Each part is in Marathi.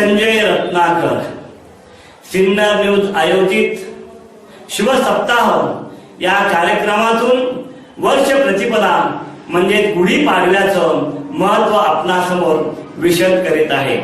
संजय रत्नाकर. सिन्नर न्यूज आयोजित शुभ सप्ताह या कार्यक्रमातून वर्ष प्रतिपदा म्हणजे गुढीपाडव्याचं महत्त्व आपणासमोर विशद करीत आहे.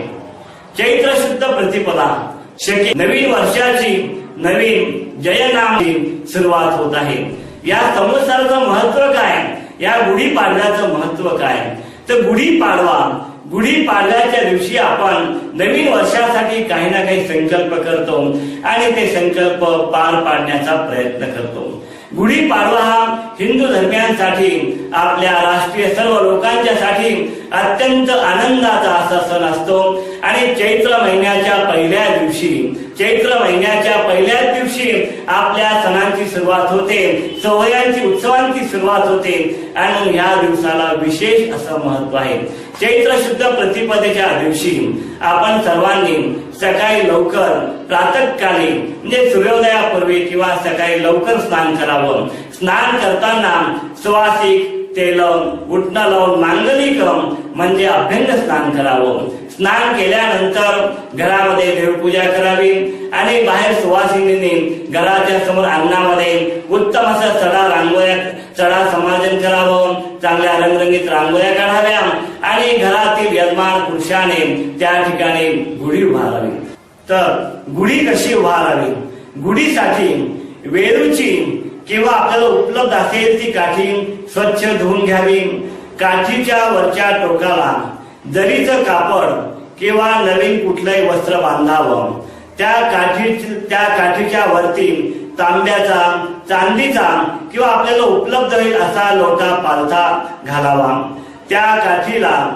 चैत्र शुद्ध प्रतिपदा शके नवीन वर्षाची नवीन जयनामची सुरुवात होत आहे. या संवत्सराचं महत्त्व काय? या गुढीपाडव्याचं महत्त्व काय? तर गुढीपाडवा गुढीपाडव्याच्या दिवशी आपण नवीन वर्षासाठी काही ना काही संकल्प करतो आणि ते संकल्प पार पाडण्याचा प्रयत्न करतो. गुढीपाडवा हा हिंदू धर्मियांसाठी आपल्या राष्ट्रीय सर्व लोकांच्यासाठी अत्यंत आनंदाचा असा सण असतो. आणि चैत्र महिन्याच्या पहिल्या दिवशी चैत्र महिन्याच्या पहिल्याच दिवशी आपल्या सणांची सुरुवात होते सवयांची उत्सवांची सुरुवात होते आणि या दिवसाला विशेष असं महत्त्व आहे. चैत्र शुद्ध प्रतिपदेच्या दिवशी आपण सर्वांनी सकाळी लवकर प्रातकाली म्हणजे सूर्योदयापूर्वी किंवा सकाळी लवकर स्नान करावं. स्नान करताना सुवासिक तेल उठणं लावून मांगलिक म्हणजे अभ्यंग स्नान करावं. स्नान केल्यानंतर घरामध्ये देवपूजा करावी आणि बाहेर सुवासिनीने घराच्या समोर अंगणामध्ये उत्तम असा चढा रांगोळ्या चढा समाजन करावं चांगल्या रंगरंगीत रांगोळ्या काढाव्या आणि घरातील यजमान पुरुषाने त्या ठिकाणी गुढी उभारावी. तर गुढी कशी उभारावी? गुढीसाठी वेळूची किंवा आपल्याला उपलब्ध असेल ती काठी स्वच्छ धुवून घ्यावी. काठीच्या वरच्या टोकाला जरीचं कापड किंवा नवीन कुठलंही वस्त्र बांधावं त्या काठी त्या काठीच्या वरती तांब्याचा चांदीचा किंवा आपल्याला उपलब्ध होईल असा लोटा पालथा घालावा. त्या काठीला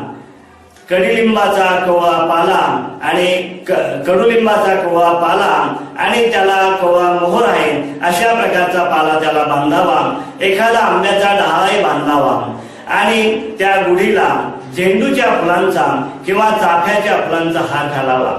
कडुलिंबाचा कोवा पाला आणि क- कडुलिंबाचा कोवा पाला आणि त्याला कोवा मोहर आहे अशा प्रकारचा पाला त्याला बांधावा. एखादा आंब्याचा डहाही बांधावा. आणि त्या गुढीला झेंडूच्या फुलांचा किंवा चाफ्याच्या फुलांचा हार घालावा.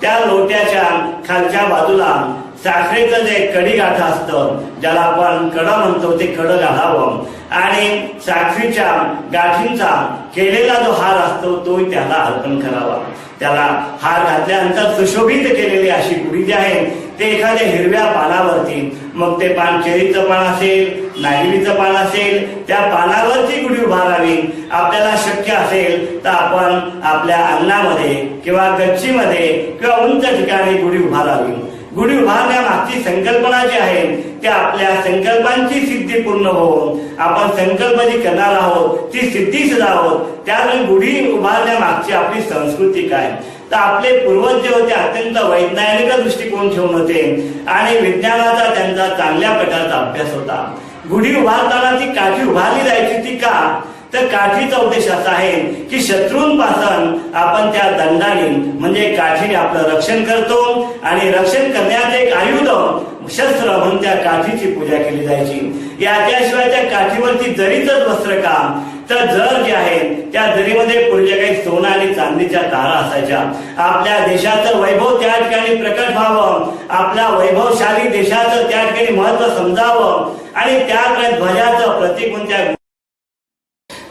त्या लोट्याच्या खालच्या बाजूला साखरेचं जे कडी गाठ असतं ज्याला आपण कडं म्हणतो ते कडं घालावं. आणि साखरेच्या गाठींचा केलेला जो हार असतो तो त्याला अर्पण करावा. त्याला हार घातल्यानंतर सुशोभित केलेली अशी गुढी जी आहे ते एखाद्या हिरव्या पानावरती मग ते पान केळीचं पान असेल नागिलीचं पान असेल त्या पानावरची गुढी उभारावी आपल्याला शक्य असेल तर आपण आपल्या अंगणामध्ये किंवा गच्चीमध्ये किंवा उंच ठिकाणी गुढी उभारावी गुढी उभारण्यामागची संकल्पना जी आहे त्या आपल्या संकल्पांची सिद्धी पूर्ण होऊन आपण संकल्प जी करणार आहोत ती सिद्धी सुद्धा आहोत त्यामुळे गुढी उभारण्यामागची आपली संस्कृती काय? तर आपले पूर्वज जे होते अत्यंत वैज्ञानिक दृष्टिकोन ठेवून होते आणि विज्ञानाचा त्यांचा चांगल्या प्रकारचा अभ्यास होता. गुढी उभारताना ती काठी उभारली जायची ती का? तर काठीचा उद्देश असा आहे की शत्रूंपासून आपण त्या दंडाने म्हणजे काठीने आपलं रक्षण करतो आणि रक्षण करण्याचे एक आयुध शस्त्र म्हणून त्या काठीची पूजा केली जायची. याच्याशिवाय त्या काठीवरती जरीच वस्त्र का? तर जर जे आहे त्या जरीमध्ये पूर्वी काही सोनं आणि चांदीच्या तारा असायच्या. आपल्या देशाचं वैभव त्या ठिकाणी प्रकट व्हावं. आपल्या वैभवशाली देशाचं त्या ठिकाणी महत्त्व समजावं. आणि त्याकडे ध्वजाचं प्रतीक कोणत्या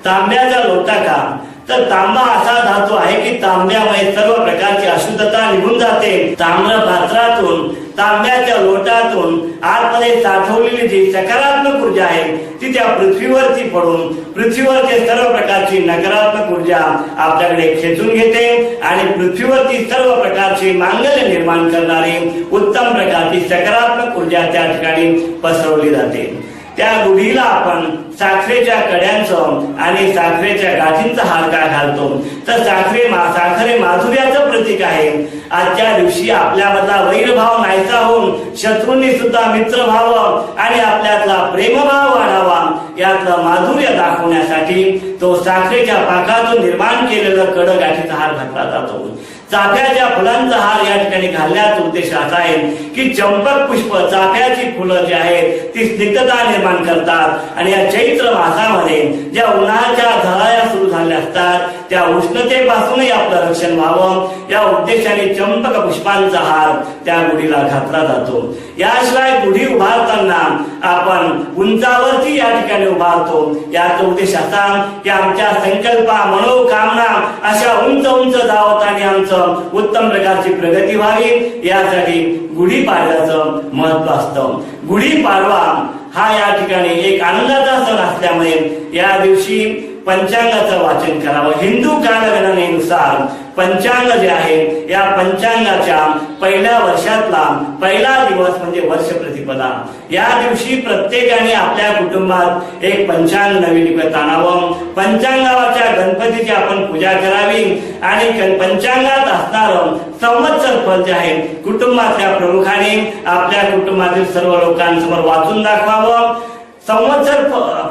तांब्याचा लोटा का? तर तांबा असा धातू आहे की तांब्यामुळे सर्व प्रकारची अशुद्धता निघून जाते. ताम्र पात्रातून तांब्याच्या लोटातून आतमध्ये साठवलेली जी सकारात्मक ऊर्जा आहे. ती त्या पृथ्वीवरती पडून पृथ्वीवरचे सर्व प्रकारची नकारात्मक ऊर्जा आपल्याकडे खेचून घेते आणि पृथ्वीवरती सर्व प्रकारची मांगल्य निर्माण करणारी उत्तम प्रकारची सकारात्मक ऊर्जा त्या ठिकाणी पसरवली जाते. त्या गुढीला आपण साखरेच्या कड्यांचं आणि साखरेच्या गाठींचा हार का घालतो. तर साखरे मा साखरे माधुर्याचं प्रतीक आहे. आजच्या दिवशी आपल्यामधला वैरभाव नाहीसा होऊन शत्रूंनी सुद्धा मित्र व्हावं आणि आपल्यातला प्रेमभाव वाढावा यातलं माधुर्य दाखवण्यासाठी तो साखरेच्या पाकातून निर्माण केलेलं कड गाठीचा हार घातला जातो. चाफ्याच्या फुलांचा हार या ठिकाणी घालण्याचा उद्देश असा आहे की चंपक पुष्प चाफ्याची फुलं जी आहेत ती स्निग्धता निर्माण करतात. आणि या चैत्र मासामध्ये ज्या उन्हाच्या झळाया सुरू झाल्या असतात त्या उष्ण उष्णतेपासूनही आपलं रक्षण व्हावं. या उद्देशाने चंपक पुष्पांचा हार त्या गुढीला घातला जातो. याशिवाय गुढी उभारताना आपण उंचावरती या ठिकाणी उभारतो. याचा उद्देश असा की आमच्या संकल्पा मनोकामना अशा उंच उंच जावत आणि आमचं उत्तम प्रकारची प्रगती व्हावी. यासाठी गुढीपाडव्याचं महत्त्व असतं. गुढीपाडवा हा या ठिकाणी एक आनंदाचा सण असल्यामुळे या दिवशी पंचांगाचं वाचन करावं. हिंदू कालगणनेनुसार पंचांग जे आहे या पंचांगाच्या पहिल्या वर्षातला पहिला दिवस म्हणजे वर्ष प्रतिपदा. या दिवशी प्रत्येकाने आपल्या कुटुंबात एक पंचांग नवीन आणावं. पंचांगाच्या गणपतीची आपण पूजा करावी आणि पंचांगात असणारं संवत्सर फल जे आहे कुटुंबातल्या प्रमुखाने आपल्या कुटुंबातील सर्व लोकांसमोर वाचून दाखवावं. संवत्सर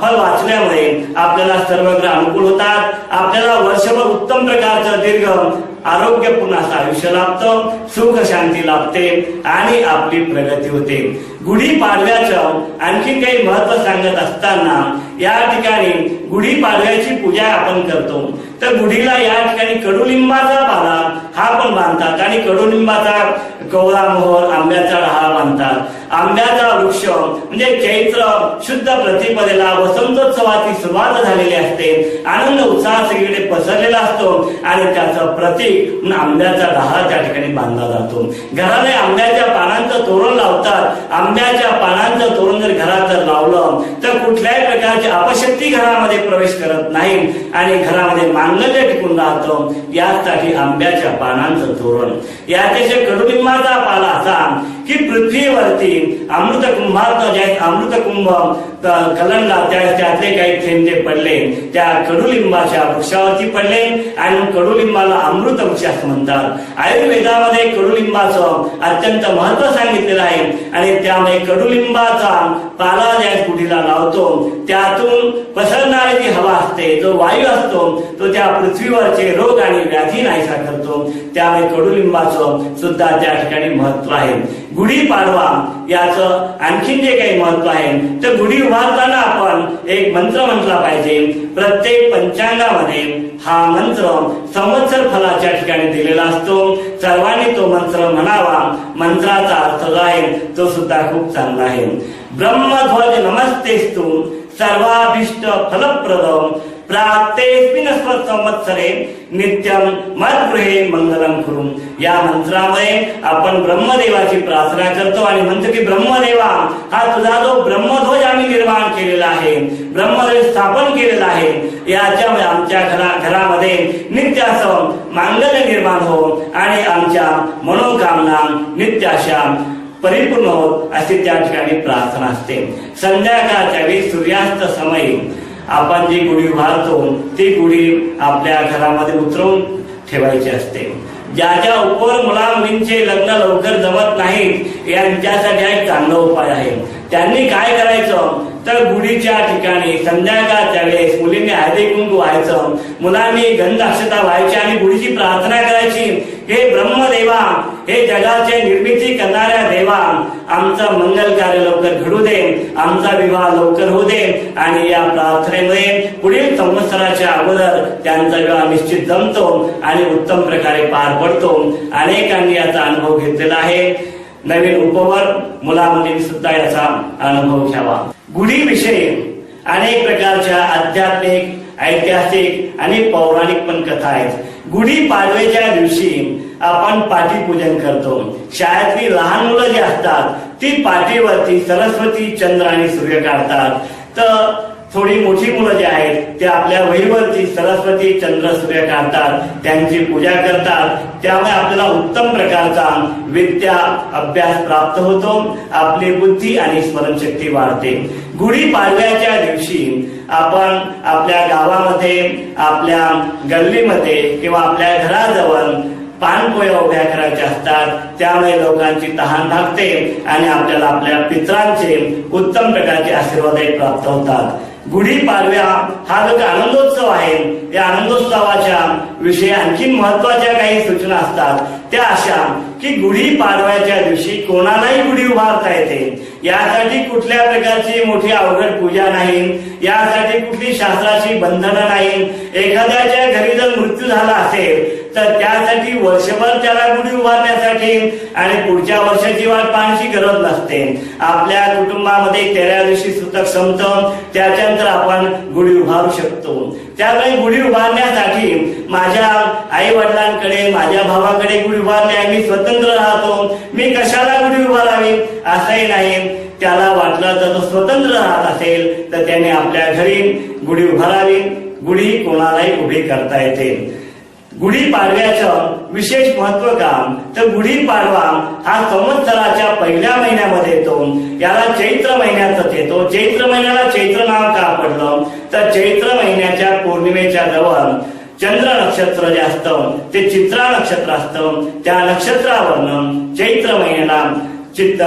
फल वाचल्यामुळे आपल्याला सर्व ग्रह अनुकूल होतात. आपल्याला वर्षभर उत्तम प्रकारचं दीर्घ आरोग्यपूर्ण असं आयुष्य लाभतं. सुख शांती लाभते आणि आपली प्रगती होते. गुढीपाडव्याचं आणखी काही महत्त्व सांगत असताना या ठिकाणी गुढीपाडव्याची पूजा आपण करतो. तर गुढीला या ठिकाणी कडुलिंबाचा पाला हा पण बांधतात आणि कडुलिंबाचा कवळा मोहर आंब्याचा डहा बांधतात. आंब्याचा वृक्ष म्हणजे चैत्र शुद्ध प्रतिपदेला वसंतोत्सवाची सुरुवात झालेली असते. आनंद उत्साह सगळीकडे पसरलेला असतो आणि त्याचं प्रतीक म्हणून आंब्याचा डहा त्या ठिकाणी बांधला जातो. घराने आंब्याच्या पानांचं तोरण लावतात. आंब्याच्या पानांचं तोरण जर घरात जर लावलं तर कुठल्याही प्रकारची अपशक्ती घरामध्ये प्रवेश करत नाही आणि घरामध्ये मांगल्य टिकून राहतं. यासाठी आंब्याच्या पानांचं तोरण. याच्याशिवाय कडुलिंबाचा पाला असा की पृथ्वीवरती अमृत कुंभात जायत अमृत कुंभ कलंडला त्या त्यातले काही थेंबे पडले. त्या कडुलिंबाच्या वृक्षावरती पडले आणि कडुलिंबाला अमृत वृक्ष म्हणतात. आयुर्वेदामध्ये कडुलिंबाचं अत्यंत महत्त्व सांगितलेलं आहे आणि त्यामुळे कडुलिंबाचा पाला ज्या गुढीला लावतो त्यातून पसरणारी जी हवा असते जो वायू असतो तो त्या पृथ्वीवरचे रोग आणि व्याधी नाहीसा करतो. त्यामुळे कडुलिंबाचं सुद्धा त्या ठिकाणी महत्त्व आहे. गुढीपाडवा याचं आणखीन जे काही महत्त्व आहे तर गुढी उभारताना आपण एक मंत्र म्हटला पाहिजे. प्रत्येक पंचांगामध्ये हा मंत्र संवत्सर फलाच्या ठिकाणी दिलेला असतो. सर्वांनी तो मंत्र म्हणावा. मंत्राचा अर्थ जो आहे तो सुद्धा खूप चांगला आहे. ब्रह्मध्वज नमस्तेस्तु. सर्वाभिष्ट फलप्रद प्राप्तेस्मिन संवत्सरे नित्यम मद्गृहे मंगलम करून या मंत्रामुळे आपण ब्रह्मदेवाची प्रार्थना करतो आणि म्हणतो की ब्रह्मदेवा हा तुझा जो ब्रह्मध्वज आम्ही निर्माण केलेला आहे ब्रह्मध्वज स्थापन केलेला आहे याच्यामुळे आमच्या घरा घरामध्ये नित्य असं मांगल्य निर्माण हो आणि आमच्या मनोकामना नित्य अशा परिपूर्ण होत अशी त्या ठिकाणी प्रार्थना असते. संध्याकाळच्या वेळी सूर्यास्त समयी आपण जी गुढी उभारतो ती गुढी आपल्या घरामध्ये उतरवून ठेवायची असते. ज्या ज्या उपवर मुला मुलींचे लग्न लवकर जमत नाहीत यांच्यासाठी हा एक चांगला उपाय आहे. त्यांनी काय करायचं? तर गुढीच्या ठिकाणी संध्याकाळच्या वेळेस मुलींनी हळदी कुंकू व्हायचं. मुलांनी गंध अक्षता व्हायची आणि गुढीची प्रार्थना करायची. हे ब्रह्मदेवा हे जगाचे निर्मिती करणाऱ्या देवा आमचं मंगल कार्य लवकर घडू दे आमचा विवाह लवकर होऊ दे. आणि या प्रार्थनेमुळे पुढील संवत्सराच्या अगोदर त्यांचा विवाह निश्चित जमतो आणि उत्तम प्रकारे पार पडतो. अनेकांनी याचा अनुभव घेतलेला आहे. नवीन उपवर मुलामुलींनी सुद्धा याचा अनुभव घ्यावा. गुढीविषयी अनेक प्रकारच्या आध्यात्मिक ऐतिहासिक आणि पौराणिक पण कथा आहेत. गुढी पाडव्याच्या दिवशी आपण पाठीपूजन करतो. शाळेतली लहान मुलं जी असतात ती पाठीवरती सरस्वती चंद्र आणि सूर्य काढतात. तर थोडी मोठी मुलं जी आहेत ते आपल्या वहीवरती सरस्वती चंद्र सूर्य काढतात त्यांची पूजा करतात. त्यामुळे आपल्याला उत्तम प्रकारचा विद्या अभ्यास प्राप्त होतो. आपली बुद्धी आणि स्मरणशक्ती वाढते. गुढी पाडव्याच्या दिवशी आपण आपल्या गावामध्ये आपल्या गल्लीमध्ये किंवा आपल्या घराजवळ पानपोया उभ्या करायच्या असतात. त्यामुळे लोकांची तहान भागते आणि आपल्याला आपल्या पित्रांचे उत्तम प्रकारचे आशीर्वादही प्राप्त होतात. गुढी पाडव्या हा जो आनंदोत्सव आहे या आनंदोत्सवाच्या विषयी आणखी महत्त्वाच्या काही सूचना असतात. त्या अशा की गुढी पाडव्याच्या दिवशी कोणालाही गुढी उभारता येते. यासाठी कुठल्या प्रकारची मोठी अवघड पूजा नाही. यासाठी कुठली शास्त्राची बंधनं नाही. एखाद्याच्या घरी जर मृत्यू झाला असेल तर त्यासाठी वर्षभर त्याला गुढी उभारण्यासाठी आणि पुढच्या वर्षाची वाट पाहण्याची गरज नसते. आपल्या कुटुंबामध्ये तेरा दिवशी सुतक संपत. त्याच्यानंतर आपण गुढी उभारू शकतो. त्यामुळे गुढी उभारण्यासाठी माझ्या आई वडिलांकडे माझ्या भावाकडे गुढी उभारली आहे मी स्वतंत्र राहतो. मी कशाला गुढी उभारावी? असंही नाही. त्याला वाटलं तर तो स्वतंत्र राहत असेल तर त्याने आपल्या घरी गुढी उभारावी. गुढी कोणालाही उभी करता येते. गुढीपाडव्याचं विशेष महत्त्व का? तर गुढी पाडवा हा संवत्सराच्या पहिल्या महिन्यामध्ये येतो. याला चैत्र महिन्यातच येतो. चैत्र महिन्याला चैत्र नाव का पडलं? तर चैत्र महिन्याच्या पौर्णिमेच्या जवळ चंद्र नक्षत्र जे असतं ते चित्रा नक्षत्र असतं. त्या नक्षत्रावरनं चैत्र महिन्याला चित्त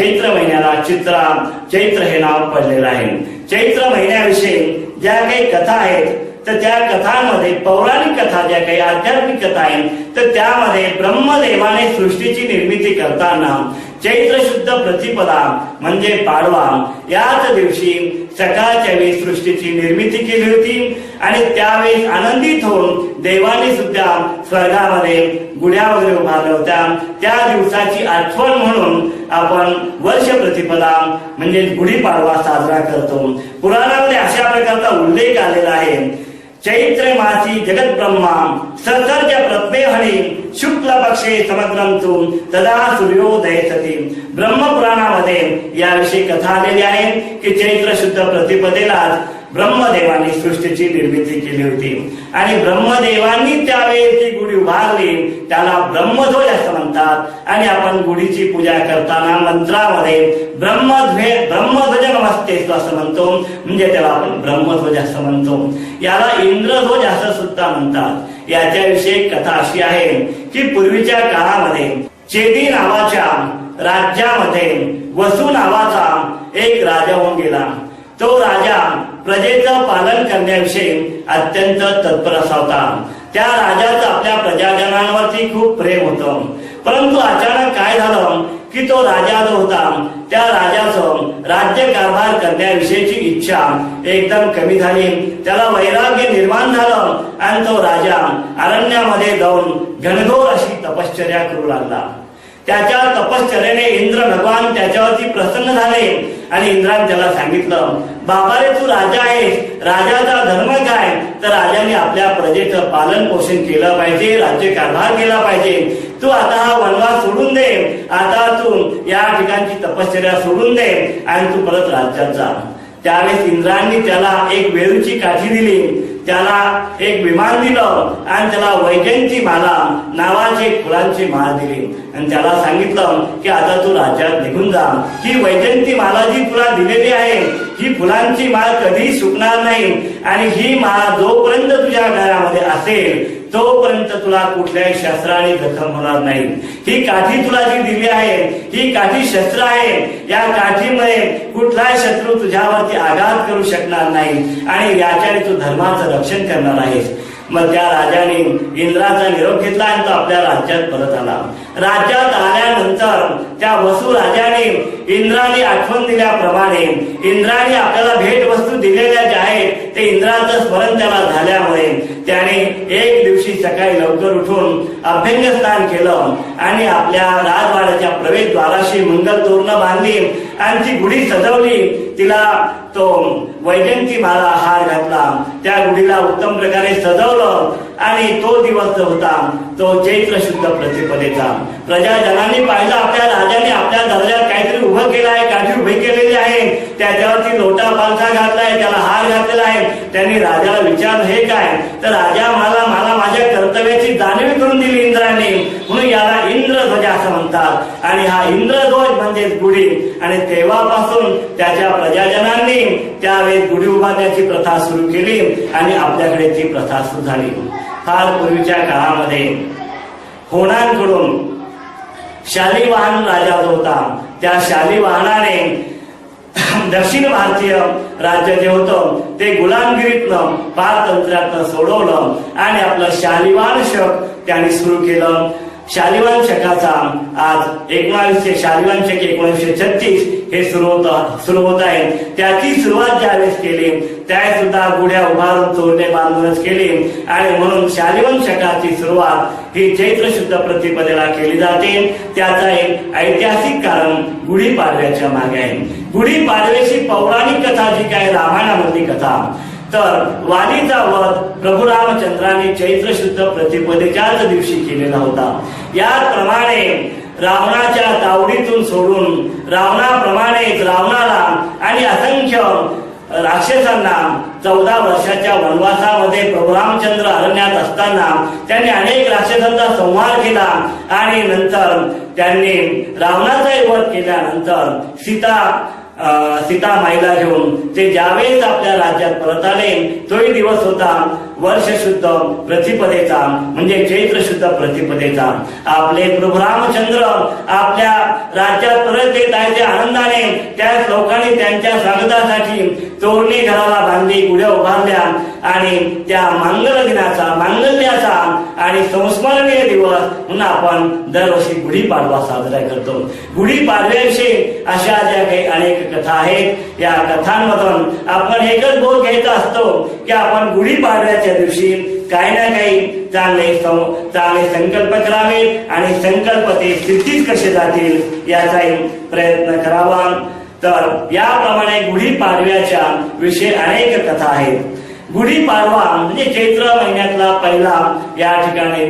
चैत्र महिन्याला चित्रा चैत्र हे नाव पडलेलं आहे. चैत्र महिन्याविषयी ज्या काही कथा आहेत तर त्या कथामध्ये पौराणिक कथा ज्या काही आध्यात्मिक कथा आहेत तर त्यामध्ये ब्रह्मदेवाने सृष्टीची निर्मिती करताना चैत्र शुद्ध प्रतिपदा म्हणजे पाडवा याच दिवशी सकाळच्या वेळी सृष्टीची निर्मिती केली होती आणि त्यावेळी आनंदित होऊन देवाने सुद्धा स्वर्गामध्ये गुड्या वगैरे उभारल्या होत्या. त्या दिवसाची आठवण म्हणून आपण वर्ष प्रतिपदा म्हणजे गुढीपाडवा साजरा करतो. पुराणामध्ये अशा प्रकारचा उल्लेख आलेला आहे. चैत्र मासी जगत ब्रह्मा ससर्ज प्रत्नेहणी शुक्ल पक्षे समग्रंतू तदा सूर्योदय सती। ब्रह्मपुराणामध्ये याविषयी कथा आलेली आहे की चैत्र शुद्ध प्रतिपदेलाच ब्रह्मदेवांनी सृष्टीची निर्मिती केली होती. आणि ब्रह्मदेवांनी त्यावेळी ती गुढी उभारली. त्याला ब्रह्मध्वज असं म्हणतात. आणि आपण गुढीची पूजा करताना मंत्रामध्ये ब्रह्मध्वे ब्रह्मध्वज नमस्ते असं म्हणतो. म्हणजे त्याला आपण ब्रह्मध्वज असं म्हणतो. याला इंद्रध्वज असं सुद्धा म्हणतात. याच्याविषयी कथा अशी आहे की पूर्वीच्या काळामध्ये चेदी नावाच्या राज्यामध्ये वसू नावाचा एक राजा होऊन गेला. तो राजा प्रजेचं पालन करण्याविषयी अत्यंत तत्पर असा होता त्या राजाचं आपल्या प्रजाजनांवरती खूप प्रेम होतं. परंतु अचानक काय झालं की तो राजा जो होता त्या राजाचं राज्य कारभार करण्याविषयीची इच्छा एकदम कमी झाली. त्याला वैराग्य निर्माण झालं आणि तो राजा अरण्यामध्ये जाऊन घनघोर अशी तपश्चर्या करू लागला. त्याच्या तपश्चर्याने इंद्र भगवान त्याच्यावरती प्रसन्न झाले. आणि इंद्राने त्याला सांगितलं बाबा रे तू राजा आहेस. राजाचा धर्म काय तर राजाने आपल्या प्रजेचं पालन पोषण केलं पाहिजे राज्य कारभार केला पाहिजे. तू आता हा वनवास सोडून दे. आता तू या ठिकाणची तपश्चर्या सोडून दे आणि तू परत राज्यात जा. त्यावेळेस इंद्रांनी त्याला एक वेळूची काठी दिली. त्याला एक विमान दिलं आणि त्याला वैजयंती माला नावाची एक फुलांची माळ दिली. आणि त्याला सांगितलं की आता तू राज्यात निघून जा. ही वैजयंती माला जी तुला दिलेली आहे ही फुलांची माळ कधीही सुकणार नाही. आणि ही माळ जोपर्यंत तुझ्या घरामध्ये असेल तोपर्यंत तुला कुठल्याही शस्त्राने जखम होणार नाही. ही काठी तुला जी दिली आहे ही काठी शस्त्र आहे या काठीमुळे कुठलाही शत्रू तुझ्यावरती आघात करू शकणार नाही. आणि याच्याने तू धर्माचं रक्षण करणार आहेस. मग त्या राजाने इंद्राचा निरोप घेतला आणि तो आपल्या राज्यात परत आला. राज्यात आल्यानंतर त्या वसू राजाने इंद्राने आठवण दिल्याप्रमाणे इंद्राने आपल्याला भेट वस्तू दिलेल्या ज्या आहेत ते इंद्राचं स्मरण त्याला झाल्यामुळे त्याने एक दिवशी सकाळी लवकर उठून अभ्यंग स्नान केलं आणि आपल्या राजवाड्याच्या प्रवेशद्वाराशी मंगल तोरणं बांधली. आणि ती गुढी सजवली. तिला तो वैजंती माला हार घातला. त्या गुढीला उत्तम प्रकारे सजवलं. आणि तो दिवस जो होता तो चैत्र शुद्ध प्रतिपदेचा. प्रजाजनांनी पाहिलं आपल्या राजाने आपल्या दर्जात काहीतरी उभं केलं आहे काठी उभी केलेली आहे. त्याच्यावरती लोटा पालथा घातलाय त्याला हार घातलेला आहे. त्यांनी राजाला विचारलं हे काय? तर राजा मला मला माझ्या कर्तव्याची जाणीव करून दिली इंद्राने. म्हणून याला इंद्रध्वज असं म्हणतात. आणि हा इंद्रध्वज म्हणजेच गुढी. आणि तेव्हापासून त्याच्या प्रजाजनांनी त्यावेळेस गुढी उभारण्याची प्रथा सुरू केली आणि आपल्याकडे ती प्रथा सुरू झाली. फार पूर्वीच्या काळामध्ये होणांकडून शालिवाहन राजा जो होता त्या शालिवाहनाने दक्षिण भारतीय राज्य जे होतं ते गुलामगिरीतनं पारतंत्र्यातनं सोडवलं आणि आपलं शालिवान शक त्यांनी सुरू केलं. शालिवान शकाचा आज एकोणावीसशे शालिवान शक एकोणीसशे छत्तीस हे सुरू होत सुरू होत आहे त्याची सुरुवात ज्यावेळेस केली त्या सुद्धा गुढ्या उभारून चोरणे बांधूनच केली. आणि म्हणून शालिवान शकाची सुरुवात ही चैत्र शुद्ध प्रतिपदेला केली जाते. त्याचा एक ऐतिहासिक कारण गुढीपाडव्याच्या मागे आहे. गुढीपाडव्याची पौराणिक कथा जी काय रामायणामधली कथा तर वालीचा वध प्रभू रामचंद्राने चैत्र शुद्ध प्रतिपदेच्याच दिवशी केलेला होता. याप्रमाणे रावणाच्या तावडीतून सोडून रावणाप्रमाणेच रावणाला आणि असंख्य राक्षसांना चौदा वर्षाच्या वनवासामध्ये प्रभू रामचंद्र अरण्यात असताना त्यांनी अनेक राक्षसांचा संहार केला आणि नंतर त्यांनी रावणाचा वध केल्यानंतर सीता सीता माईला घेऊन ते ज्यावेळेस आपल्या राज्यात परत आले तोही दिवस होता वर्ष शुद्ध प्रतिपदेचा म्हणजे चैत्र शुद्ध प्रतिपदेचा. आपले प्रभू रामचंद्र आपल्या राज्यात परत येत आहे ते आनंदाने त्या लोकांनी त्यांच्या स्वागतासाठी तोरणी घराला बांधली गुढ्या उभारल्या आणि त्या मांगल दिनाचा मांगल्याचा आणि संस्मरणीय दिवस म्हणून आपण दरवर्षी गुढीपाडवा साजरा करतो. गुढीपाडव्याविषयी अशा ज्या काही अनेक कथा आहेत या कथांमधून आपण एकच बोध घ्यायचा असतो की आपण गुढीपाडव्याच्या दिवशी काही ना काही चांगले चांगले संकल्प करावे आणि संकल्प ते सिद्धीत कसे जातील याचाही प्रयत्न करावा. तर याप्रमाणे गुढीपाडव्याच्या विषयी अनेक कथा आहेत. गुढीपाडवा म्हणजे चैत्र महिन्यातला पहिला या ठिकाणी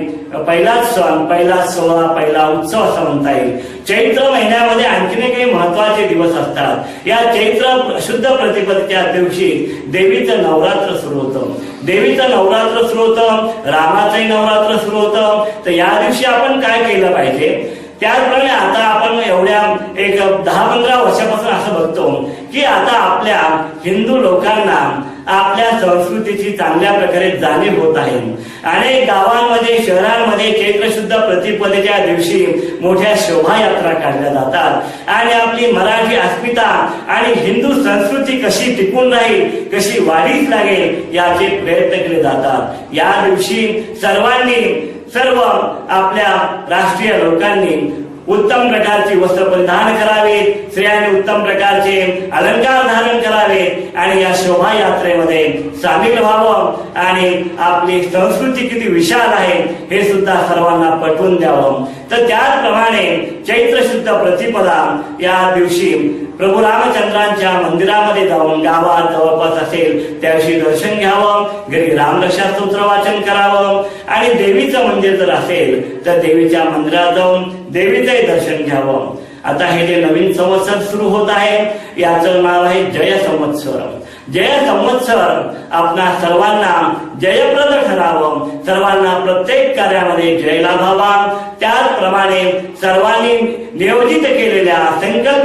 पहिलाच सण पहिला सोहळा पहिला उत्सव असं म्हणता येईल. चैत्र महिन्यामध्ये आणखीन काही महत्त्वाचे दिवस असतात. या चैत्र शुद्ध प्रतिपदेच्या दिवशी देवीचं नवरात्र सुरू होतं. देवीचं नवरात्र सुरू होतं रामाचंही नवरात्र सुरू होतं. तर या दिवशी आपण काय केलं पाहिजे? त्याचप्रमाणे आता आपण एवढ्या एक दहा पंधरा वर्षापासून असं बघतो की आता आपल्या हिंदू लोकांना आपल्या संस्कृतीची चांगल्या प्रकारे जाणीव होत आहे. अनेक गावांमध्ये शहरांमध्ये चैत्र शुद्ध प्रतिपदेच्या दिवशी मोठ्या शोभायात्रा काढल्या जातात. आणि आपली मराठी अस्मिता आणि हिंदू संस्कृती कशी टिकून राहील कशी वाढीच लागेल याचे प्रयत्न केले जातात. या दिवशी सर्वांनी सर्व आपल्या राष्ट्रीय लोकांनी उत्तम प्रकारची वस्त्र परिधान करावे स्त्रियांनी उत्तम प्रकारचे अलंकार धारण करावे आणि या शोभायात्रेमध्ये सामील व्हावं. आणि आपली संस्कृती किती विशाल आहे हे सुद्धा सर्वांना पटवून द्यावं. तर त्याचप्रमाणे चैत्र शुद्ध प्रतिपदा या दिवशी प्रभू रामचंद्रांच्या मंदिरामध्ये जाऊन गावात जवळपास असेल त्या दिवशी दर्शन घ्यावं. घरी रामरक्षा स्तोत्र वाचन करावं. आणि देवीचं मंदिर जर असेल तर देवीच्या मंदिरात जाऊन देवीचंही दर्शन घ्यावं. आता हे जे नवीन संवत्सर सुरू होत आहे याचं नाव आहे जय संवत्सर. जय संवत्सर आपणा सर्वांना जयप्रद ठरावं. सर्वांना प्रत्येक कार्यामध्ये जय लाभावा. त्याचप्रमाणे सर्वांनी नियोजित केलेल्या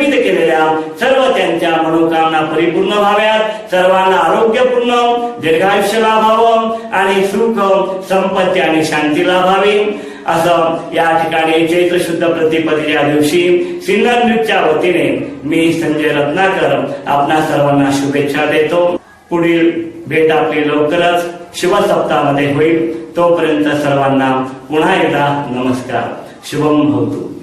संकल्पित केलेल्या सर्व त्यांच्या मनोकामना परिपूर्ण व्हाव्यात. सर्वांना आरोग्यपूर्ण दीर्घायुष्य लाभावं आणि सुख संपत्ती आणि शांती लाभावी. असं या ठिकाणी चैत्र शुद्ध प्रतिपदेच्या दिवशी सिन्नर न्यूजच्या वतीने मी संजय रत्नाकर आपणा सर्वांना शुभेच्छा देतो. पुढील भेट आपली लवकरच शुभ सप्ताहामध्ये होईल. तोपर्यंत सर्वांना पुन्हा एकदा नमस्कार. शुभम भवतू.